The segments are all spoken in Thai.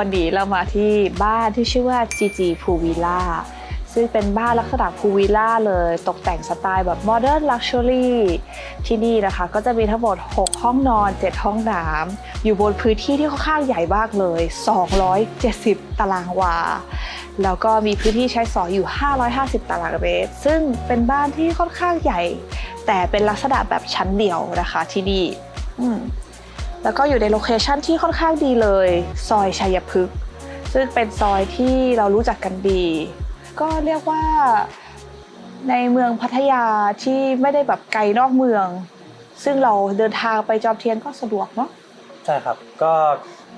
วันนี้เรามาที่บ้านที่ชื่อว่า GG Pool Villa ซึ่งเป็นบ้านลักษณะพูลวิลล่าเลยตกแต่งสไตล์แบบ Modern Luxury ที่นี่นะคะก็จะมีทั้งหมด 6 ห้องนอน 7 ห้องน้ำอยู่บนพื้นที่ที่ค่อนข้างใหญ่มากเลย 270 ตารางวา แล้วก็มีพื้นที่ใช้สอยอยู่ 550 ตารางเมตร ซึ่งเป็นบ้านที่ค่อนข้างใหญ่ แต่เป็นลักษณะแบบชั้นเดียวนะคะที่นี่อืม แล้วก็อยู่ในโลเคชันที่ค่อนข้างดีเลย ซอยชัยพฤกษ์ซึ่งเป็นซอยที่เรารู้จักกันดี ก็เรียกว่าในเมืองพัทยาที่ไม่ได้แบบไกลนอกเมือง ซึ่งเราเดินทางไปจอมเทียนก็สะดวกเนาะใช่ครับก็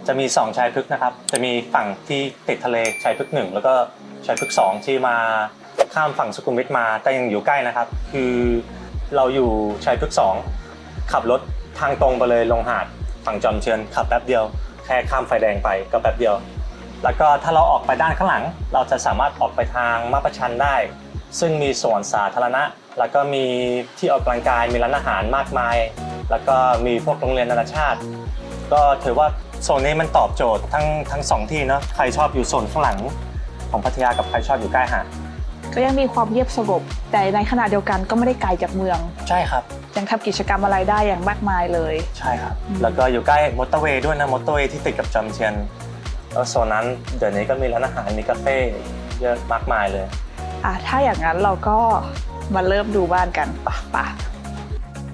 จะมี2ชายพฤกษ์นะครับ จะมีฝั่งที่ติดทะเลชายพฤกษ์หนึ่งแล้วก็ชายพฤกษ์สองที่มาข้ามฝั่งสุขุมวิทมาแต่ยังอยู่ใกล้นะครับ คือเราอยู่ชายพฤกษ์สองขับรถทางตรงไปเลยลงหาด ฝั่งจอมเทียนขับแป๊บเดียว แค่ข้ามไฟแดงไปก็แป๊บเดียว แล้วก็ถ้าเราออกไปด้านข้างหลัง เราจะสามารถออกไปทางมาประชันได้ ซึ่งมีสวนสาธารณะ แล้วก็มีที่ออกกำลังกายมีร้านอาหารมากมาย แล้วก็มีพวกโรงเรียนนานาชาติ ก็ถือว่าโซนนี้มันตอบโจทย์ทั้งทั้งสองที่เนาะใครชอบอยู่โซนข้างหลังของพัทยากับใครชอบอยู่ใกล้หาด ก็ยังมีความเงียบสงบแต่ในขณะเดียวกันก็ไม่ได้ไกลจากเมือง ใช่ครับ ยังทำกิจกรรมอะไรได้อย่างมากมายเลย ใช่ครับอืมแล้วก็อยู่ใกล้มอเตอร์เวย์ด้วยนะมอเตอร์เวย์ที่ติดกับจอมเทียนแล้วโซนนั้นเดี๋ยวนี้ก็มีร้านอาหารมีคาเฟ่เยอะมากมายเลยอะถ้าอย่างนั้นเราก็มาเริ่มดูบ้านกันปะปะ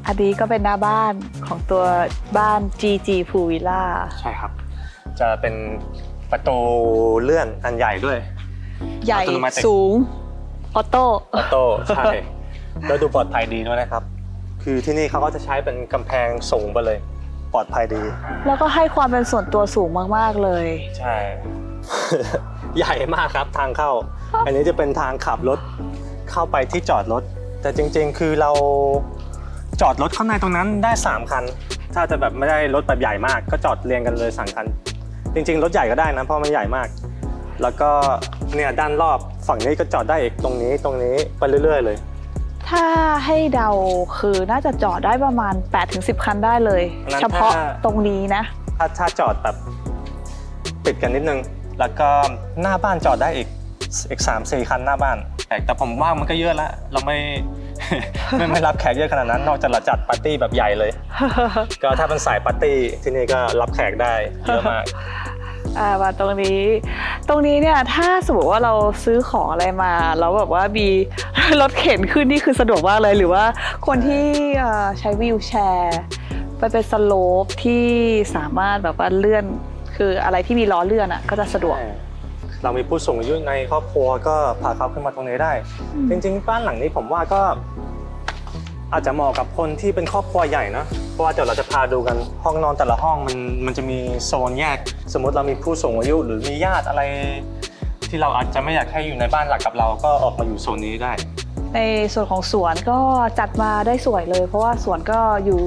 อันนี้ก็เป็นหน้าบ้านของตัวบ้าน GG Pool Villa ใช่ครับ จะเป็นประตูเลื่อนอันใหญ่ด้วย ใหญ่ Automatic สูง ออโต้ออโต้ใช่แล้วดูปลอดภัยดีด้วยนะครับ คือที่นี่เขาก็จะใช้เป็นกำแพงสูงไปเลย ปลอดภัยดี แล้วก็ให้ความเป็นส่วนตัวสูงมาก ๆ เลย ใช่ ใหญ่มากครับทางเข้า อันนี้จะเป็นทางขับรถเข้าไปที่จอดรถ แต่จริง ๆ คือเราจอดรถข้างในตรงนั้นได้ 3 คัน ถ้าจะแบบไม่ได้รถแบบใหญ่มาก ก็จอดเรียงกันเลยสามคัน จริง ๆ รถใหญ่ก็ได้นะเพราะมันใหญ่มาก แล้วก็เนี่ยด้านรอบ ฝั่งนี้ก็จอดได้อีกตรงนี้ตรงนี้ไปเรื่อย ๆ เลย ถ้าให้เดาคือน่าจะจอดได้ประมาณ 8-10 คันได้เลย อันนั้นเฉพาะถ้า ตรงนี้นะ ถ้าถ้าจอดแบบติดกันนิดนึง แล้วก็หน้าบ้านจอดได้อีกอีกสามสี่คันหน้าบ้าน แต่แต่ผมว่ามันก็เยอะแล้วเราไม่ ไม่ไม่รับแขกเยอะขนาดนั้น นอกจากเราจัดปาร์ตี้แบบใหญ่เลย ก็ถ้าเป็นสายปาร์ตี้ที่นี่ก็รับแขกได้เยอะมาก อ่ามาตรงนี้ ตรงนี้เนี่ยถ้าสมมติว่าเราซื้อของอะไรมาแล้วแบบว่ามีรถเข็นขึ้นนี่คือสะดวกมากเลยหรือว่าคนที่เอ่อใช้วีลแชร์ไปเป็นสโลปที่สามารถแบบว่าเลื่อน คืออะไรที่มีล้อเลื่อนอะก็จะสะดวก เรามีผู้สูงอายุในครอบครัวก็พาเขาขึ้นมาตรงนี้ได้อืมจริง ๆ บ้านหลังนี้ผมว่าก็ อาจจะเหมาะกับคนที่เป็นครอบครัวใหญ่นะ เพราะว่าเดี๋ยวเราจะพาดูกันห้องนอนแต่ละห้องมันมันจะมีโซนแยก สมมติเรามีผู้สูงอายุหรือมีญาติอะไร ที่เราอาจจะไม่อยากให้อยู่ในบ้านหลักกับเราก็ออกมาอยู่โซนนี้ได้ ในส่วนของสวนก็จัดมาได้สวยเลย เพราะว่าสวนก็อยู่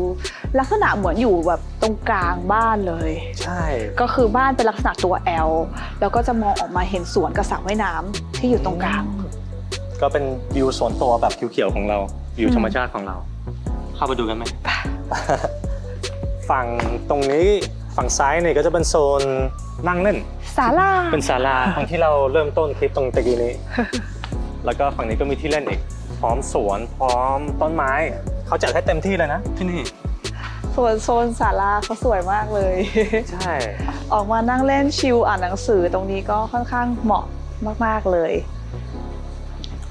ลักษณะเหมือนอยู่แบบตรงกลางบ้านเลย ใช่ ก็คือบ้านเป็นลักษณะตัว L แล้วก็จะมองออกมาเห็นสวนกับสระว่ายน้ำที่อยู่ตรงกลาง ก็เป็นวิวส่วนตัวแบบเขียวๆของเรา วิวอืมธรรมชาติของเรา เข้าไปดูกันไหมฝั่งตรงนี้ฝั่งซ้ายเนี่ยก็จะเป็นโซนนั่งเล่นศาลาเป็นศาลาตรงที่เราเริ่มต้นคลิปตรงตะกี้นี้ แล้วก็ฝั่งนี้ก็มีที่เล่นอีก พร้อมสวนพร้อมต้นไม้ เขาจัดให้เต็มที่เลยนะที่นี่ส่วนโซนศาลาเขาสวยมากเลย ใช่ ออกมานั่งเล่นชิลอ่านหนังสือตรงนี้ก็ค่อนข้างเหมาะมาก ๆเลย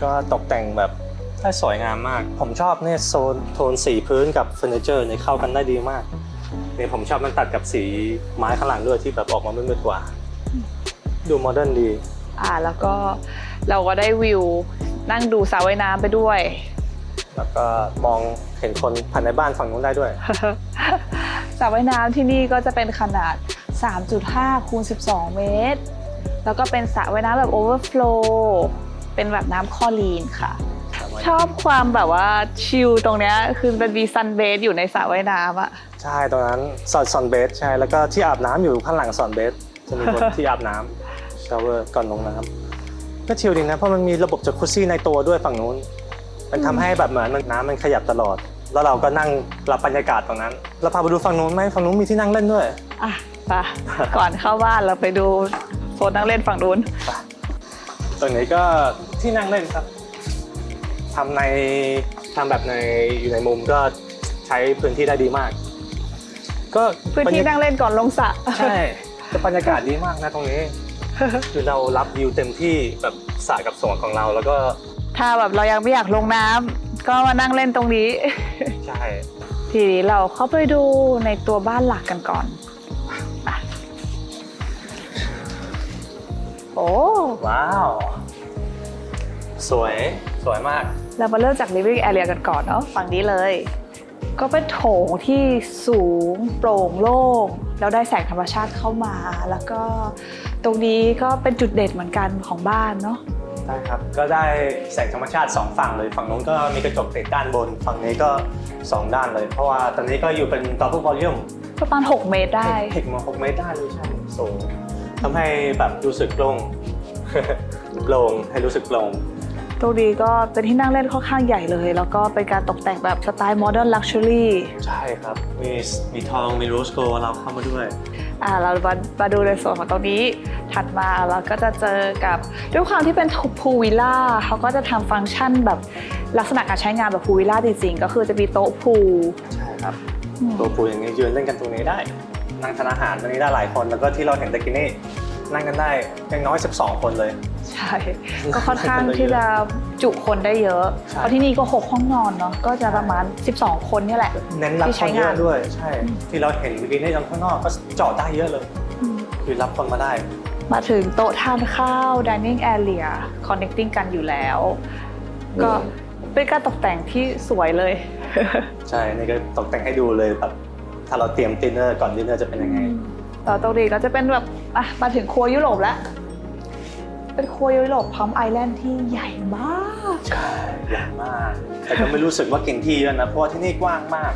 ก็ตกแต่งแบบ ได้สวยงามมาก ผมชอบเนี่ยโซนโทนสีพื้นกับเฟอร์นิเจอร์เนี่ยเข้ากันได้ดีมากเนี่ยผมชอบมันตัดกับสีไม้ข้างหลังด้วยที่แบบออกมามืดๆกว่า ดูโมเดิร์นดี อ่าแล้วก็เราก็ได้วิวนั่งดูสระว่ายน้ำไปด้วย แล้วก็มองเห็นคนภายในบ้านฝั่งนู้นได้ด้วย สระว่ายน้ำที่นี่ก็จะเป็นขนาด 3.5คูณ12 เมตร แล้วก็เป็นสระว่ายน้ำแบบโอเวอร์ฟล w เป็นแบบน้ำคลอรีนค่ะ ชอบความแบบว่าชิลตรงเนี้ยคือเป็นมีซันเบสอยู่ในสระว่ายน้ำอะใช่ตรงนั้นสอนสอนเบสใช่แล้วก็ที่อาบน้ำอยู่ข้างหลังสอนเบสจะมีคนที่อาบน้ำชาวเวอร์ก่อนลงน้ำก็ชิลดีนะเพราะมันมีระบบจักรุซี่ในตัวด้วยฝั่งนู้น มันทำให้แบบเหมือนมันน้ำมันขยับตลอด แล้วเราก็นั่งรับบรรยากาศตรงนั้นเราพาไปดูฝั่งนู้นไหมฝั่งนู้นมีที่นั่งเล่นด้วย อะไปก่อนเข้าบ้านเราไปดูโซนนั่งเล่นฝั่งนู้น ตรงนี้ก็ที่นั่งเล่นครับ ทำในทำแบบในอยู่ในมุมก็ใช้พื้นที่ได้ดีมาก ก็พื้นที่บรรยานั่งเล่นก่อนลงสระใช่แต่บรรยากาศดีมากนะตรงนี้ คือเรารับวิวเต็มที่แบบสระกับสวนของเราแล้วก็ ถ้าแบบเรายังไม่อยากลงน้ำก็มานั่งเล่นตรงนี้ ใช่ ทีนี้เราเข้าไปดูในตัวบ้านหลักกันก่อนไปโอ้ว้าว สวยสวยมาก เรามาเริ่มจาก living area กันก่อนเนาะฝั่งนี้เลย ก็เป็นโถงที่สูงโปร่งโล่งแล้วได้แสงธรรมชาติเข้ามา แล้วก็ตรงนี้ก็เป็นจุดเด่นเหมือนกันของบ้านเนาะได้ครับก็ได้แสงธรรมชาติ 2 ฝั่งเลยฝั่งนู้นก็มีกระจกติดด้านบน ฝั่งนี้ก็ 2 ด้านเลย เพราะว่าตอนนี้ก็อยู่เป็น double volume ประมาณ 6 เมตรได้เทคมา6เมตรได้เลยใช่สูงทำให้แบบรู้สึกโล่งโปร่งให้รู้สึกโปร่ง ตรงนี้ก็เป็นที่นั่งเล่นค่อนข้างใหญ่เลย แล้วก็เป็นการตกแต่งแบบสไตล์โมเดิร์นลักชัวรี่ใช่ครับ มีมีทองมีโรสโกเราเข้ามาด้วยอ่าเรามามาดูในส่วนของตรงนี้ถัดมาเราก็จะเจอกับด้วยความที่เป็นพูวิลล่าเขาก็จะทำฟังก์ชันแบบลักษณะการใช้งานแบบพูวิลล่าจริงๆ ก็คือจะมีโต๊ะพูลใช่ครับอืมตัวปูอย่างนี้ยืนเล่นกันตรงนี้ได้นั่งทานอาหารตรงนี้ได้หลายคนแล้วก็ที่เราเห็นตะกี้นี่ นั่งกันได้อย่างน้อย 12 คนเลย ใช่ ก็ค่อนข้างที่จะจุคนได้เยอะใช่เพราะที่นี่ก็ 6 ห้องนอนเนาะก็จะประมาณ 12 คนเนี่ยแหละ เน้นรับที่คใช้นเยงานอะด้วย ใช่ ที่เราเห็นเมื่อกี้นี่ข้างนอกก็จอดได้เยอะเลยอืมคือรับคนมาได้ มาถึงโต๊ะทานข้าว dining area connecting กันอยู่แล้ว ก็เป็นการตกแต่งที่สวยเลย ใช่ นี่ก็ตกแต่งให้ดูเลยแบบถ้าเราเตรียมดินเนอร์ก่อนดินเนอร์จะเป็นยังไง ต่อตรงนี้ก็จะเป็นแบบอะมาถึงครัวยุโรปแล้ว เป็นครัวยุโรปพร้อมไอแลนด์ที่ใหญ่มาก ใช่ใหญ่มาก แต่ก็ไม่รู้สึกว่ากินที่ด้วยนะ เพราะว่าที่นี่กว้างมาก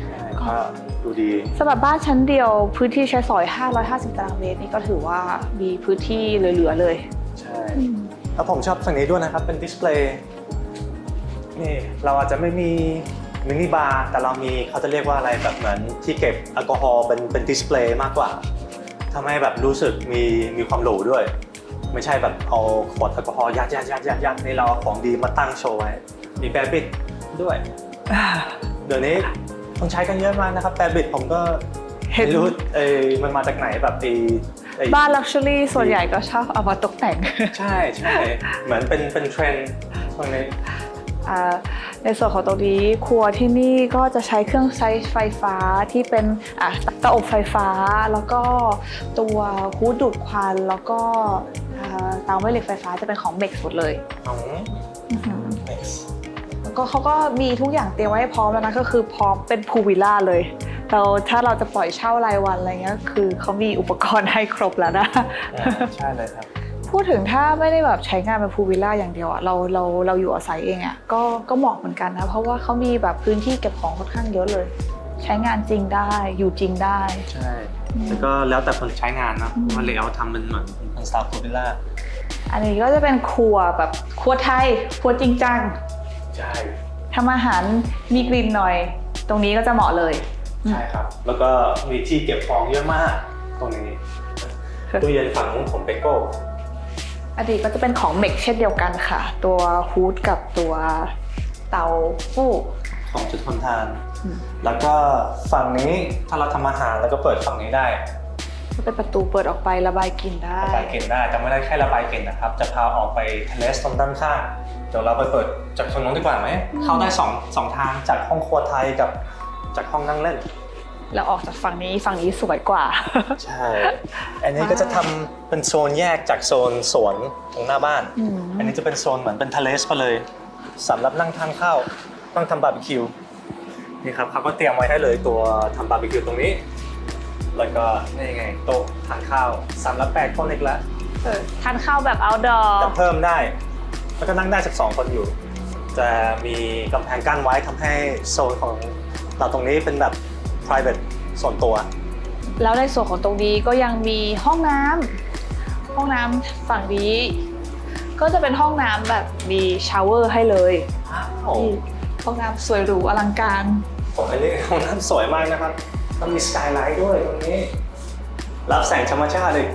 ใช่ก็ดูดีสำหรับบ้านชั้นเดียวพื้นที่ใช้สอย 550 ตารางเมตรนี่ก็ถือว่ามีพื้นที่เหลือๆเลย ใช่ แล้วผมชอบฝั่งนี้ด้วยนะครับ เป็นดิสเพลย์ นี่เราอาจจะไม่มี มินิบาร์แต่เรามีเขาจะเรียกว่าอะไรแบบเหมือนที่เก็บแอลกอฮอล์เป็นเป็นดิสเพลย์มากกว่าทำให้แบบรู้สึกมีมีความหรูด้วย ไม่ใช่แบบเอาขวดแอลกอฮอล์ยัดยัดยัดยัดยัดในเราเอาของดีมาตั้งโชว์ไว้มีแบร์บิทด้วย เดี๋ยวนี้คนใช้กันเยอะมากนะครับแบร์บิทผมก็เห็นไม่รู้เอ้ยมันมาจากไหนแบบไอ้ไอ้บ้านลักชัวรี่ส่วนใหญ่ก็ชอบเอามาตกแต่ง ใช่ใช่เหมือนเป็นเป็นเทรนด์ตรงนี้อ่า ในส่วนของตรงนี้ครัวที่นี่ก็จะใช้เครื่องใช้ไฟฟ้าที่เป็นอะเตาอบไฟฟ้า แล้วก็ตัวฮูดดูดควันแล้วก็อ่าเตาแม่เหล็กไฟฟ้าจะเป็นของเมกหมดเลยของอื้อหือ Next แล้วก็เขาก็มีทุกอย่างเตรียมไว้ให้พร้อมแล้วนะก็คือพร้อมเป็นพูลวิลล่าเลยเราถ้าเราจะปล่อยเช่ารายวันอะไรเงี้ยคือเขามีอุปกรณ์ให้ครบแล้วนะอ่าใช่เลยครับ พูดถึงถ้าไม่ได้แบบใช้งานเป็นพูลวิลล่าอย่างเดียวอะเราเราเราอยู่อาศัยเองอะก็ก็เหมาะเหมือนกันนะ เพราะว่าเขามีแบบพื้นที่เก็บของค่อนข้างเยอะเลย ใช้งานจริงได้อยู่จริงได้ ใช่แต่ก็แล้วแต่คนใช้งานนะอืมว่าเลเยอร์ทำเป็นเหมือนเป็นสไตล์โคดิล่าอันนี้ก็จะเป็นครัวแบบครัวไทยครัวจริงจังใช่ทำอาหารมีกลิ่นหน่อย ตรงนี้ก็จะเหมาะเลย ใช่ครับ แล้วก็มีที่เก็บของเยอะมาก ตรงนี้ตู้เย็นฝั่งนู้นของเปโก้ อันนี้ก็จะเป็นของเมกเช่นเดียวกันค่ะ ตัวฮูดกับตัวเตาฟูกของจุดทนทานอืมแล้วก็ฝั่งนี้ถ้าเราทำอาหารแล้วก็เปิดฝั่งนี้ได้ก็เป็นประตูเปิดออกไไประบายกลิ่นได้ระบายกลิ่นได้แต่ไม่ได้แค่ระบายกลิ่นนะครับ จะพาออกไปทะเลสตรงด้านข้าง เดี๋ยวเราไปเปิดจากตรงนู้นดีกว่าไหมเข้าได้สองสองทางจากห้องครัวไทยกับจากห้องนั่งเล่น แล้วออกจากฝั่งนี้ฝั่งนี้สวยกว่า ใช่ อันนี้ก็จะทำเป็นโซนแยกจากโซนสวนตรงหน้าบ้าน อืม อันนี้จะเป็นโซนเหมือนเป็นทะเลสไปเลยสำหรับนั่งทานข้าวนั่งทำบาร์บีคิวนี่ครับเขาก็เตรียมไว้ให้เลยตัวทำบาร์บีคิวตรงนี้ แล้วก็นี่ไงโต๊ะทานข้าวสำหรับแปดคนอีกแล้วเออทานข้าวแบบ outdoor แต่เพิ่มได้ แล้วก็นั่งได้สักสองคนอยู่ จะมีกำแพงกั้นไว้ทำให้โซนของเราตรงนี้เป็นแบบ private ส่วนตัว แล้วในส่วนของตรงนี้ก็ยังมีห้องน้ำห้องน้ำฝั่งนี้ ก็จะเป็นห้องน้ำแบบมีชาวเวอร์ให้เลยโอ้นี่ห้องน้ำสวยหรูอลังการผมอันนี้ห้องน้ำสวยมากนะครับ มันมีสกายไลท์ด้วยตรงนี้ รับแสงธรรมชาติเลย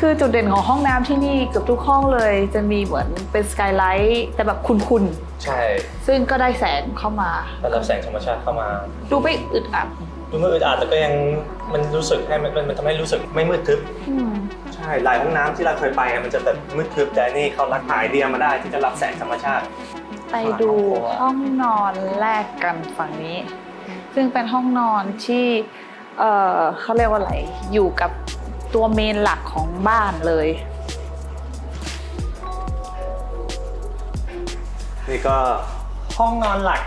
คือจุดเด่นของห้องน้ำที่นี่เกือบทุกห้องเลย จะมีเหมือนเป็นสกายไลท์แต่แบบคุณใช่ๆซึ่งก็ได้แสงเข้ามาแล้วรับแสงธรรมชาติเข้ามา ดูไม่อึดอัด ดูไม่อึดอัดแต่ก็ยังมันรู้สึกให้มันมันมันทำให้รู้สึกไม่มืดทึบ อืมใช่หลายห้องน้ำที่เราเคยไปอะมันจะแบบมืดทึบแต่อันนี่เขารักหาไอเดียมาได้ที่จะรับแสงธรรมชาติ ไปดูห้องนอนแรกกันฝั่งนี้ ซึ่งเป็นห้องนอนที่เอ่อเขาเรียกว่าอะไรอยู่กับตัวเมนหลักของบ้านเลย นี่ก็ห้องนอนหลัก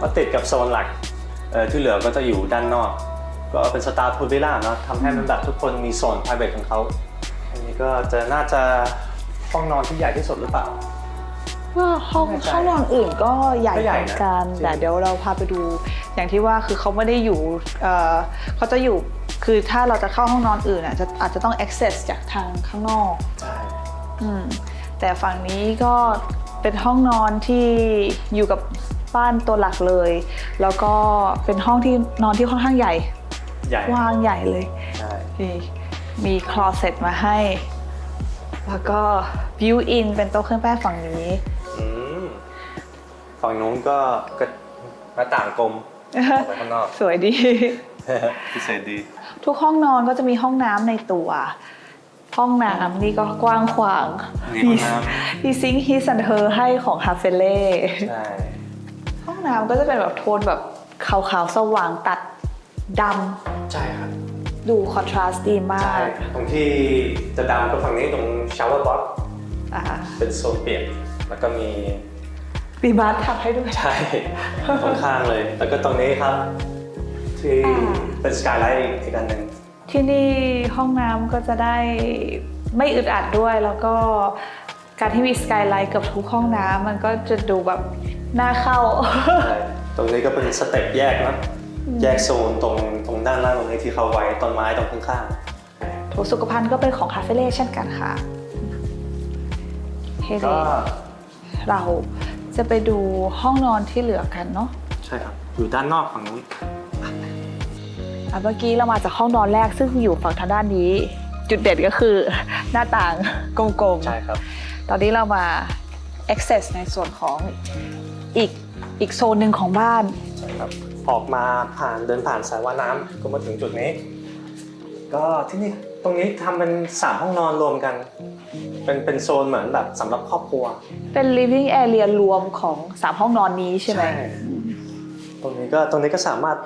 ก็ติดกับโซนหลัก เออที่เหลือก็จะอยู่ด้านนอก ก็เป็นสตาร์พูลวิลล่าเนาะทำให้มันแบบทุกคนมีโซน private ของเขาอันนี้ก็จะน่าจะห้องนอนที่ใหญ่ที่สุดหรือเปล่า ว่าห้องไม่แน่ใจห้องนอนอื่นก็ใหญ่ก็ใหญ่เหมืนะอนกันจริง แต่เดี๋ยวเราพาไปดู อย่างที่ว่าคือเขาไม่ได้อยู่เอ่อเขาจะอยู่คือถ้าเราจะเข้าห้องนอนอื่นอะจะอาจจะต้อง access จากทางข้างนอกใช่อืมแต่ฝั่งนี้ก็เป็นห้องนอนที่อยู่กับ บ้านตัวหลักเลย แล้วก็เป็นห้องที่นอนที่ค่อนข้างใหญ่ใหญ่กว้างใหญ่เลยใช่มีมีคลอเซ็ตมาให้ แล้วก็บิวอินเป็นโต๊ะเครื่องแป้งฝั่งนี้อืมฝั่งนู้นก็ก็หน้าต่างกลมออกไปข้างนอกสวยดี พิเศษดี ทุกห้องนอนก็จะมีห้องน้ำในตัว ห้องน้ำนี่ก็กว้างขวางมีห้องน้มีซิงค์ฮิสันเธอให้ของฮาเฟเล่ใช่ ห้องน้ำก็จะเป็นแบบโทนแบบขาวๆสว่างตัดดใช่ครับำดูคอนทราสต์ดีมาใช่กตรงที่จะดำก็ฝั่งนี้ตรงชาวเวอร์บ็อกอ่าเป็นโซนเปียกแล้วก็มีมีบาร์ทำให้ด้วย ใช่ ตรงข้างเลย แล้วก็ตรงนี้ครับ ที่อ่า เป็นสกายไลท์อีกอันหนึ่งที่นี่ห้องน้ำก็จะได้ไม่อึดอัดด้วยแล้วก็การที่มีสกายไลท์เกับทุกห้องน้ำมันก็จะดูแบบ น่าเข้า ใช่ตรงนี้ก็เป็นสเต็ปแยกนะ แยกโซนตรงตรงด้านล่างตรงนี้ที่เขาไว้ต้นไม้ตรงข้างโถสุขภัณฑ์ก็เป็นของคาเฟ่เล่เช่นกันค่ะเฮ้ๆก็เราจะไปดูห้องนอนที่เหลือกันเนาะใช่ครับ อยู่ด้านนอกฝั่งนู้นอะเมื่อกี้เรามาจากห้องนอนแรกซึ่งอยู่ฝั่งทางด้านนี้ จุดเด่นก็คือ หน้าต่างกลมๆ ใช่ครับ ตอนนี้เรามา access ในส่วนของ อีกอีกโซนหนึ่งของบ้าน ใช่ครับออกมาผ่านเดินผ่านสายว่ายน้ำก็มาถึงจุดนี้ ก็ที่นี่ตรงนี้ทำเป็นสามห้องนอนรวมกัน เป็นเป็นโซนเหมือนแบบสำหรับครอบครัว เป็น living area รวมของสามห้องนอนนี้ใช่ไหมตรงนี้ก็ตรงนี้ก็สามารถ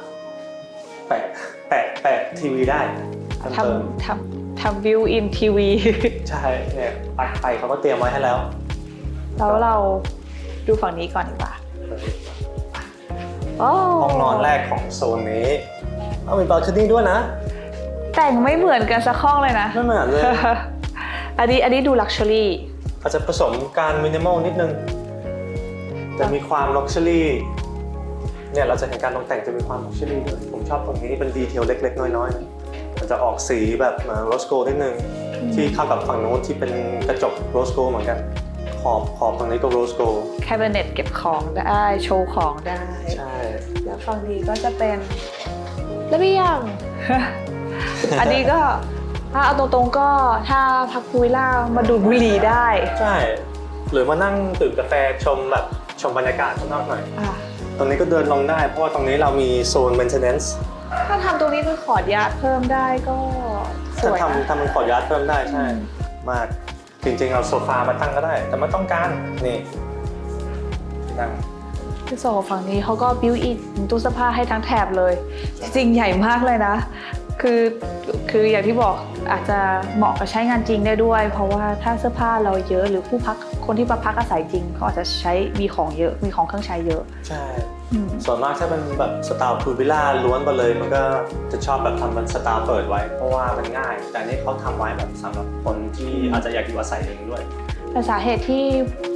แปะแปะแปะทีวีได้เพิ่มทเติมำทำทำวิวอินทีวี ใช่เนี่ยปลั๊กไฟเขาก็เตรียมไว้ให้แล้ว แล้วเรา ดูฝั่งนี้ก่อนดีกว่าโอ้ห้องนอนแรกของโซนนี้ เอามีบาร์คนี่ด้วยนะ แต่งไม่เหมือนกันสักห้องเลยนะไม่เหมือนเลย อันนี้อันนี้ดูลักชัวรี่อาจจะผสมการมินิมอลนิดนึงจะมีความล็อกชัวรี่เนี่ยเราจะเห็นการตกแต่งจะมีความล็อกชัวรี่ด้วย ผมชอบตรงนี้เป็นดีเทลเล็ก ๆ น้อยๆนะมันจะออกสีแบบโรสโกนิดนึงที่เข้ากับฝั่งโน้นที่เป็นกระจกโรสโกเหมือนกัน ขอบขอบตรงนี้ก็โรสโกแคบิเนตเก็บของได้โชว์ของได้ ใช่ แล้วฝั่งนี้ก็จะเป็นระเบียง อันนี้ก็ถ้าเอาตรงๆก็ถ้าพักพูวิลล่ามาดูดบุหรี่ได้ ใช่ หรือมานั่งดื่มกาแฟชมแบบชมบรรยากาศข้างนอกหน่อย อะตรงนี้ก็เดินลงได้ เพราะว่าตรงนี้เรามีโซน maintenance ถ้าทำตรงนี้เป็นขอดยาดเพิ่มได้ก็สถ้าวยนะทำทำเป็นขอดยาร์ดเพิ่มได้ใช่อืมมาก จริงๆ เอาโซฟามาตั้งก็ได้ แต่ไม่ต้องการ นี่นั่งที่โซฝั่งนี้เขาก็บิวอินตู้เสื้อผ้าให้ทั้งแถบเลย จริงใหญ่มากเลยนะ คือคืออย่างที่บอกอาจจะเหมาะกับใช้งานจริงได้ด้วย เพราะว่าถ้าเสื้อผ้าเราเยอะหรือผู้พักคนที่มาพักอาศัยจริงเขาอาจจะใช้มีของเยอะมีของเครื่องใช้เยอะ ใช่อืมส่วนมากถ้าเป็นแบบสไตล์พูลวิลล่าล้วนไปเลย มันก็จะชอบแบบทำเป็นสไตล์เปิดไว้ เพราะว่ามันง่าย แต่อันนี่เขาทำไว้แบบสำหรับคนที่อาจจะอยากอยู่อาศัยเองด้วยแต่สาเหตุที่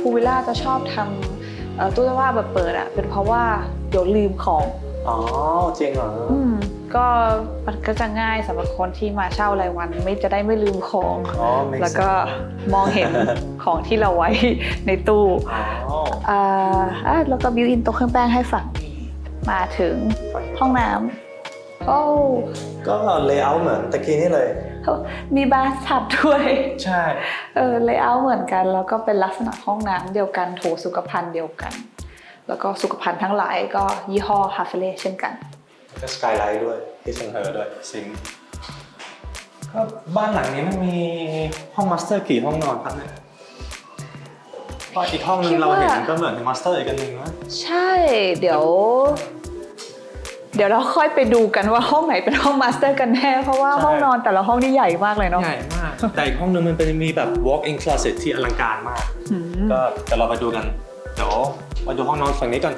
พูวิลล่าจะชอบทำเอ่อตู้เสื้อผ้าแบบเปิดอะเป็นเพราะว่าเดี๋ยวลืมของอ๋อจริงเหรออืม ก็มันก็จะง่ายสำหรับคนที่มาเช่ารายวัน ไม่จะได้ไม่ลืมของ อ๋อ make แล้วก็ sense มองเห็นของที่เราไว้ในตู้อ๋ออ่าอะแล้วก็บิวอินโต๊ะเครื่องแป้งให้ฝั่งนี้มาถึงห้องน้ำโอ้ก็เลเยอร์เหมือนตะกี้นี่เลย มีบาร์ทับด้วย ใช่ เออเลเยอร์เหมือนกัน แล้วก็เป็นลักษณะห้องน้ำเดียวกันโถสุขภัณฑ์เดียวกัน แล้วก็สุขภัณฑ์ทั้งหลายก็ยี่ห้อฮาเฟเล่เช่นกัน ก็สกายไลท์ด้วยที่เซนเฮอร์ด้วยซิงค์ก็บ้านหลังนี้มันมีห้องมาสเตอร์กี่ห้องนอนครับเนี่ยก็อีกห้องนึคิงดเราว่าเห็นก็เหมือนมาสเตอร์อีกอันหนึ่งนะใช่เดี๋ยว เดี๋ยวเราค่อยไปดูกันว่าห้องไหนเป็นห้องมาสเตอร์กันแน่เพราะว่าห้องนอนแต่ละห้องนี่ใหญ่มากเลยเนาะใหญ่มากแต่อีกห้องนึงมันเป็นมีแบบ walk-in closet ที่อลังการมากอืมก็เดี๋ยวเราไปดูกันเดี๋ยวมาดูห้องนอนฝั่งนี้กัน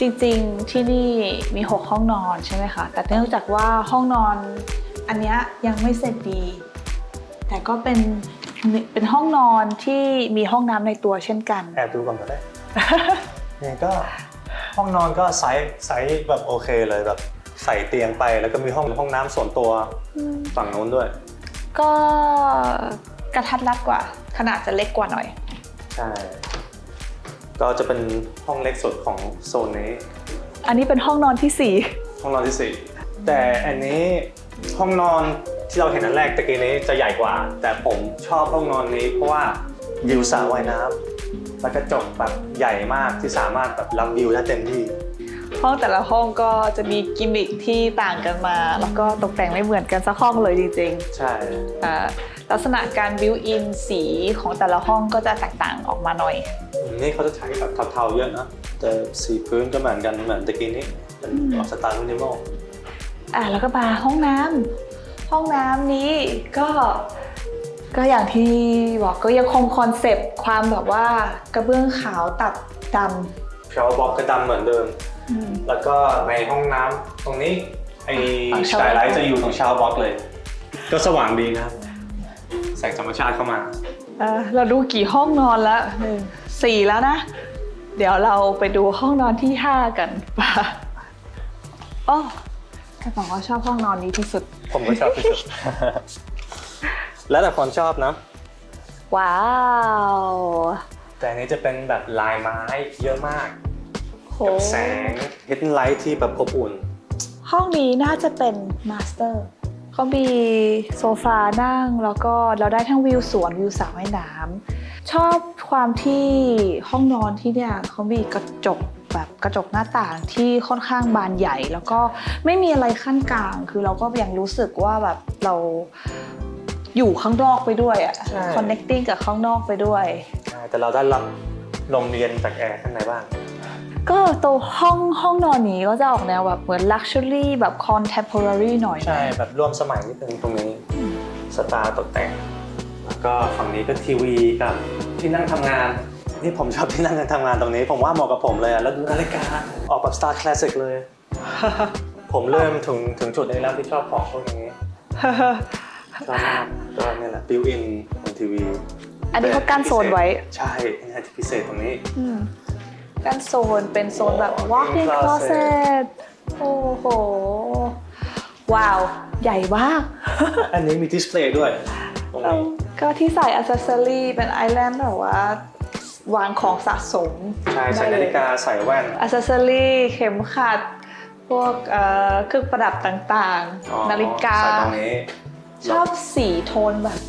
จริงๆที่นี่มี 6 ห้องนอนใช่ไหมคะ แต่เนื่องจากว่าห้องนอนอันเนี้ยยังไม่เสร็จดี แต่ก็เป็นเป็นห้องนอนที่มีห้องน้ำในตัวเช่นกัน แอบดูก่อนก็ได้เนี่ยก็ห้องนอนก็ไซส์ไซส์แบบโอเคเลยแบบใส่เตียงไปแล้วก็มีห้องห้องน้ำส่วนตัวฝั่งนู้นด้วย ก็กระทัดรัดกว่า ขนาดจะเล็กกว่าหน่อย ใช่ ก็จะเป็นห้องเล็กสุดของโซนนี้ อันนี้เป็นห้องนอนที่สี่ ห้องนอนที่สี่แต่อันนี้ห้องนอนที่เราเห็นอันแรกตะกี้นี้จะใหญ่กว่า แต่ผมชอบห้องนอนนี้เพราะว่าวิวสระว่ายน้ำแล้วกระจกแบบใหญ่มากที่สามารถแบบรับวิวได้เต็มที่ห้องแต่ละห้องก็จะมีกิมมิคที่ต่างกันมา แล้วก็ตกแต่งไม่เหมือนกันสักห้องเลยจริงใช่ ๆอ่า ลักษณะการบิวอินสีของแต่ละห้องก็จะแตกต่างออกมาหน่อย นี่เขาจะใช้แบบเทาๆเยอะนะแต่สีพื้นก็เหมือนกันเหมือนตะกี้นี้เป็นออกสไตล์มินิมอลอะแล้วก็มาห้องน้ำห้องน้ำนี้ก็ก็อย่างที่บอกก็ยังคงคอนเซปต์ความแบบว่ากระเบื้องขาวตัดดชาวบ็อกก็ดำเหมือนเดิมำอืม แล้วก็ในห้องน้ำตรงนี้ไอ้ฝั่งส shower กายไลท์จะอยู่ตรงชาวบ็อกเลย ก็สว่างดีนะครับ แสงธรรมชาติเข้ามา เอ่อเราดูกี่ห้องนอนแล้วหนึ่งสี่แล้วนะ เดี๋ยวเราไปดูห้องนอนที่ห้ากันป่ะอ๋อจะบอกว่าชอบห้องนอนนี้ที่สุด ผมก็ชอบที่สุด แล้วแต่คนชอบนะ ว้าวแต่อันนี้จะเป็นแบบลายไม้เยอะมาก โหกับแสง hidden light ที่แบบอบอุ่น ห้องนี้น่าจะเป็นมาสเตอร์ เขามีโซฟานั่งแล้วก็เราได้ทั้งวิวสวนวิวสระว่ายน้ำชอบความที่ห้องนอนที่เนี่ยเขามีกระจกแบบกระจกหน้าต่างที่ค่อนข้างบานใหญ่ แล้วก็ไม่มีอะไรขั้นกลาง คือเราก็ยังรู้สึกว่าแบบเราอยู่ข้างนอกไปด้วยอะ ใช่ connecting กับข้างนอกไปด้วย ใช่แต่เราได้รับลมเย็นจากแอร์ข้างในบ้าง ก็ตัวห้องห้องนอนนี้ก็จะออกแนวแบบเหมือน luxury แบบ contemporary หน่อยใช่แบบร่วมสมัยนิดนึงตรงนี้สไตล์ตกแต่ง แล้วก็ฝั่งนี้ก็ทีวีกับที่นั่งทำงานนี่ผมชอบที่นั่งทำงานตรงนี้ ผมว่าเหมาะกับผมเลยอะแล้วดูนาฬิกาออกแบบสไตล์คลาสสิกเลย ผมเริ่มถึงถึงจุดนี้แล้วที่ชอบของพวกนี้ชอบมากก็เนี่ยแหละบิวอินบนทีวีอันนี้เขากั้นโซนไว้ ใช่นี่ที่พิเศษตรงนี้อืม กั้นโซน เป็นโซนแบบ Oh, walk-in closet closet โอ้โห ว้าว ใหญ่มาก อันนี้มีดิสเพลย์ด้วยตรงนี้ก็ที่ใส่อ c เซสซอรี่เป็นไอแลนด์แบบว่าวางของสะสมใช่ใส่นาฬิกาใส่แว่นอ c เซสซอรี่เข็มขัด พวกเอ่อเครื่องประดับต่างอ๋อๆนาฬิกาใส่ตรงนี้ชอบสีโทนแบบ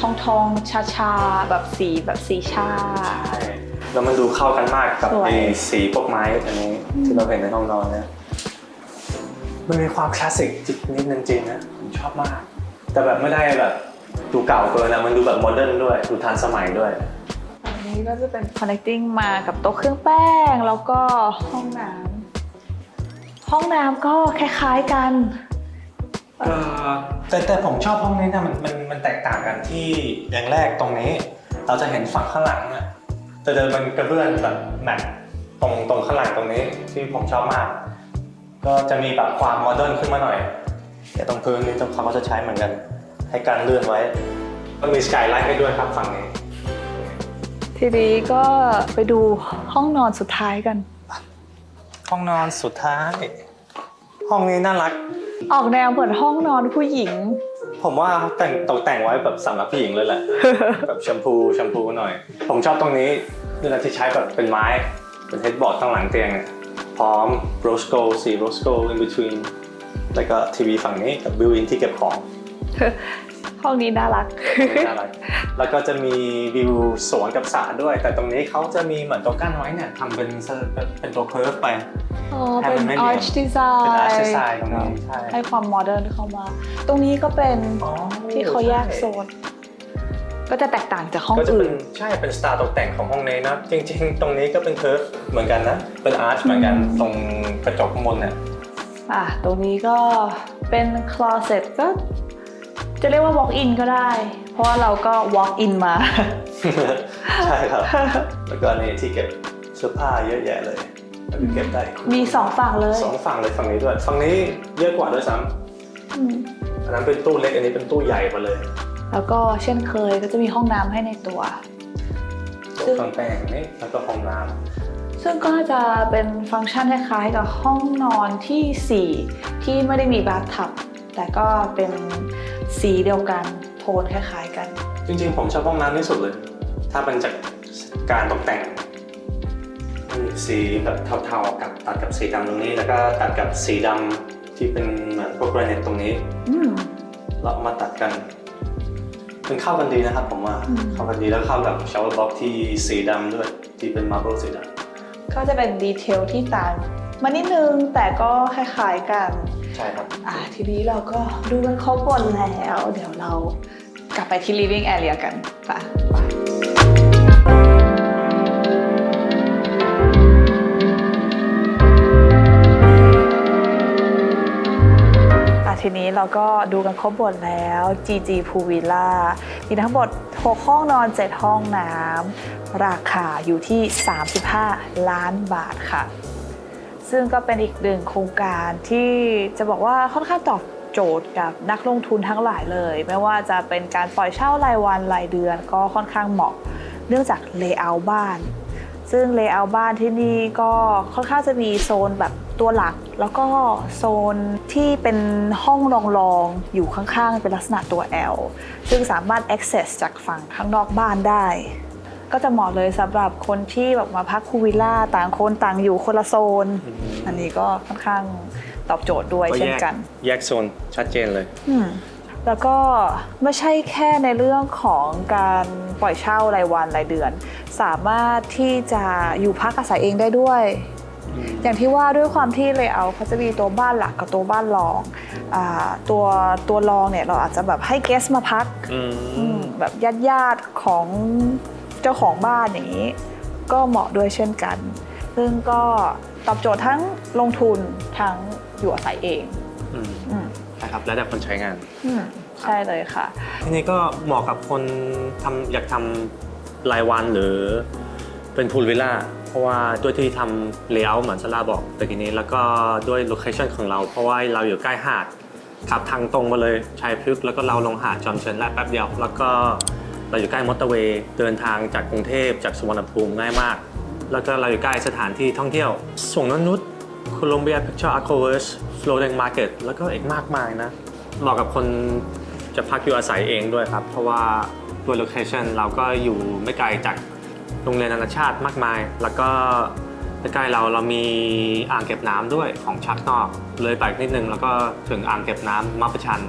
ทองทองชาชาๆแบบสีแบบสีชาใช่ แล้วมันดูเข้ากันมากกับสวย ไอ้สีพวกไม้อันนี้ที่เราเห็นในห้องนอนเนี่ยมันมีความคลาสสิกจิตนิดนึงจริงนะผมชอบมาก แต่แบบไม่ได้แบบดูเก่าเกินนะมันดูแบบโมเดิร์นด้วย ดูทันสมัยด้วย อันนี้ก็จะเป็น connecting มากับโต๊ะเครื่องแป้ง แล้วก็ห้องน้ำห้องน้ำก็คล้ายๆกันแต่แต่ผมชอบห้องนี้นะมันมันมันแตกต่างกันที่อย่างแรกตรงนี้ เราจะเห็นฝั่งข้างหลังอะ แต่เดินมันกระเบื้องแบบแมทตรงตรงข้างหลังตรงนี้ที่ผมชอบมาก ก็จะมีแบบความโมเดิร์นขึ้นมาหน่อยเดี๋ยวตรงพื้นนี้ตรงเขาก็จะใช้เหมือนกัน ให้การเลื่อนไว้ ก็มีสกายไลท์ให้ด้วยครับฝั่งนี้ ทีนี้ก็ไปดูห้องนอนสุดท้ายกัน ห้องนอนสุดท้าย ห้องนี้น่ารัก ออกแนวเหมือนห้องนอนผู้หญิง ผมว่าแต่งตกแต่งไว้แบบสำหรับผู้หญิงเลยแหละ แบบแชมพูแชมพูหน่อย ผมชอบตรงนี้นี่แหละที่ใช้แบบเป็นไม้ เป็นเฮดบอร์ดข้างหลังเตียงเนี่ยพร้อมโรสโกสีโรสโก in between แล้วก็ทีวีฝั่งนี้กับบิวอินที่เก็บของ ห้องนี้น่ารัก น่ารักแล้วก็จะมีวิวสวนกับสระด้วย แต่ตรงนี้เขาจะมีเหมือนตัวกั้นไว้เนี่ยทำเป็นเป็นตัวเคิร์ฟไปอ๋อให้เป็มันนไม่ arch เป็น design อาร์ตดีไซน์ตรงนี้ใช่ให้ความโมเดิร์นเข้ามา ตรงนี้ก็เป็นอ๋อที่เขาแยกโซนก็จะแตกต่างจากห้องก็จะเป็อื่นนใช่เป็นสไตล์ตกแต่งของห้องนี้นะจริง ๆ ตรงนี้ก็เป็นเคิร์ฟเหมือนกันนะเป็นอาร์ชเหมือนกันอืมตรงกระจกข้างบนเนี่ยอะตรงนี้ก็เป็น closet ก็ จะเรียกว่า walk in ก็ได้ เพราะว่าเราก็ walk in มา ใช่ครับ แล้วก็นี่ที่เก็บเสื้อผ้าเยอะแยะเลยแล้วก็เก็บได้มีสองฝั่งเลยสองฝั่งเลยฝั่งนี้ด้วย ฝั่งนี้เยอะกว่าด้วยซ้อืมำอันนั้นเป็นตู้เล็กอันนี้เป็นตู้ใหญ่มาเลย แล้วก็เช่นเคยก็จะมีห้องน้ำให้ในตัวโต๊ะเครื่องแป้งนี่แล้วก็ห้องน้ซึ่งก็จะเป็นฟังก์ชันคล้ายๆกับห้องนอนทีสี่4 ที่ไม่ได้มีบาร์ทับ แต่ก็เป็น สีเดียวกัน โทนคล้ายๆกันำจริงๆ ผมชอบห้องน้ำที่สุดเลย ถ้าเป็นจากการตกแต่งนี่สีแบบเทาๆกับตัดกับสีดำตรงนี้ แล้วก็ตัดกับสีดำที่เป็นเหมือนพวกแกรนิตตรงนี้อืม เรามาตัดกัน มันเข้ากันดีนะครับผมว่าอืม เข้ากันดีแล้วเข้ากับชาวเวอร์บ็อกที่สีดำด้วยที่เป็นมาร์เบิลสีดก็จะเป็นดีเทลที่ต่างมานิดนึงแต่ก็คล้ายๆกันำ ใช่ครับอ่าทีนี้เราก็ดูกันครบหมดแล้ว เดี๋ยวเรากลับไปที่ living area กันไปไปอะทีนี้เราก็ดูกันครบหมดแล้ว GG Pool Villa มีทั้งหมด 6 ห้องนอน 7 ห้องน้ำ ราคาอยู่ที่ 35 ล้านบาทค่ะ ซึ่งก็เป็นอีกหนึ่งโครงการที่จะบอกว่าค่อนข้างตอบโจทย์กับนักลงทุนทั้งหลายเลย ไม่ว่าจะเป็นการปล่อยเช่ารายวันรายเดือน ก็ค่อนข้างเหมาะ เนื่องจากเลเยอร์บ้าน ซึ่งเลเยอร์บ้านที่นี่ก็ค่อนข้างจะมีโซนแบบตัวหลัก แล้วก็โซนที่เป็นห้องรองๆอยู่ข้างๆ เป็นลักษณะตัว L ซึ่งสามารถ access จากฝั่งข้างนอกบ้านได้ ก็จะเหมาะเลยสำหรับคนที่แบบมาพักคูลวิลล่าต่างคนต่างอยู่คนละโซนอืมอันนี้ก็ค่อนข้างตอบโจทย์ด้วยเช่นกัน แยกโซนชัดเจนเลยอืมแล้วก็ไม่ใช่แค่ในเรื่องของการปล่อยเช่ารายวันรายเดือน สามารถที่จะอยู่พักอาศัยเองได้ด้วย อย่างที่ว่าด้วยความที่เลเยอร์เขาจะมีตัวบ้านหลักกับตัวบ้านรองอาตัวตัวรองเนี่ยเราอาจจะแบบให้เกสมาพักอือืมมแบบญาติญาติๆของ เจ้าของบ้านอย่างนี้ ก็เหมาะด้วยเช่นกัน ซึ่งก็ตอบโจทย์ทั้งลงทุนทั้งอยู่อาศัยเองอืมอืมใช่ครับแล้วแต่คนใช้งาน อืมใช่เลยค่ะ ทีนี้ก็เหมาะกับคนทำอยากทำรายวันหรือเป็นพูลวิลล่าเพราะว่าด้วยที่ทำเลเยอร์เหมือนซาร่าบอกตะกี้นี้ แล้วก็ด้วยโลเคชันของเรา เพราะว่าเราอยู่ใกล้หาดขับทางตรงมาเลยชายพฤกษ์แล้วก็เราลงหาดจอมเชิญแลบแป๊บเดียว แล้วก็ เราอยู่ใกล้มอเตอร์เวย์เดินทางจากกรุงเทพจากสุวรรณภูมิง่ายมาก แล้วก็เราอยู่ใกล้สถานที่ท่องเที่ยวส่งนนุษย์โคลอมเบียพิกเจอร์อาร์โคเวอร์สฟลอริงมาร์เก็ตแล้วก็อีกมากมายนะเหมาะกับคนจะพักอยู่อาศัยเองด้วยครับ เพราะว่าด้วยโลเคชันเราก็อยู่ไม่ไกลจากโรงเรียนนานาชาติมากมาย แล้วก็ใกล้เราเรามีอ่างเก็บน้ำด้วยของชักนอก เลยไปนิดนึงแล้วก็ถึงอ่างเก็บน้ำมัปประชัน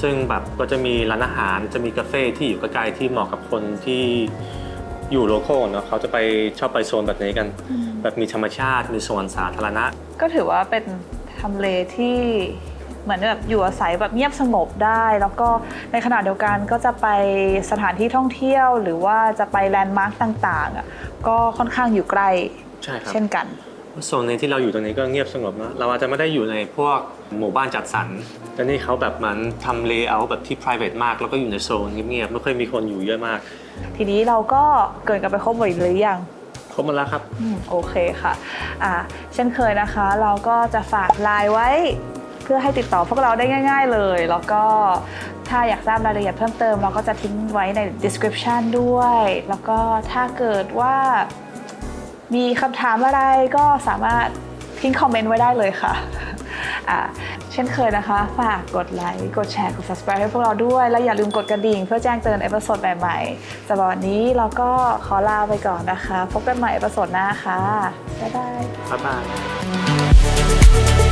ซึ่งแบบก็จะมีร้านอาหารจะมีคาเฟ่ที่อยู่ใกล้ๆที่เหมาะกับคนที่อยู่โลคอลเนาะเขาจะไปชอบไปโซนแบบนี้กัน แบบมีธรรมชาติมีสวนสาธารณะ ก็ถือว่าเป็นทำเลที่เหมือนแบบอยู่อาศัยแบบเงียบสงบได้ แล้วก็ในขณะเดียวกันก็จะไปสถานที่ท่องเที่ยว หรือว่าจะไปแลนด์มาร์คต่างๆอะก็ค่อนข้างอยู่ใกล้ใช่ครับเช่นกัน โซนในที่เราอยู่ตรงนี้ก็เงียบสงบนะเราอาจจะไม่ได้อยู่ในพวกหมู่บ้านจัดสรรแต่นี่เขาแบบเหมันทำเลเยอร์แบบที่ private มาก แล้วก็อยู่ในโซนเงียบๆไม่ค่อยมีคนอยู่เยอะมากทีนี้เราก็เกินกันไปครบหมดหรือยังครบหมดแล้วครับอืมโอเคค่ะอ่าเช่นเคยนะคะ เราก็จะฝากไลน์ไว้เพื่อให้ติดต่อพวกเราได้ง่าย ๆ เลย แล้วก็ถ้าอยากทราบรายละเอียดเพิ่มเติม เราก็จะทิ้งไว้ใน description ด้วย แล้วก็ถ้าเกิดว่า มีคำถามอะไรก็สามารถทิ้งคอมเมนต์ไว้ได้เลยค่ะอ่าเช่นเคยนะคะ ฝากกดไลค์ กดแชร์ กด subscribe ให้พวกเราด้วย และอย่าลืมกดกระดิ่งเพื่อแจ้งเตือนเอพิโซดใหม่ๆสำหรับวันนี้เราก็ขอลาไปก่อนนะคะ พบกันใหม่เอพิโซดหน้าค่ะ บ๊ายบาย บ๊ายบาย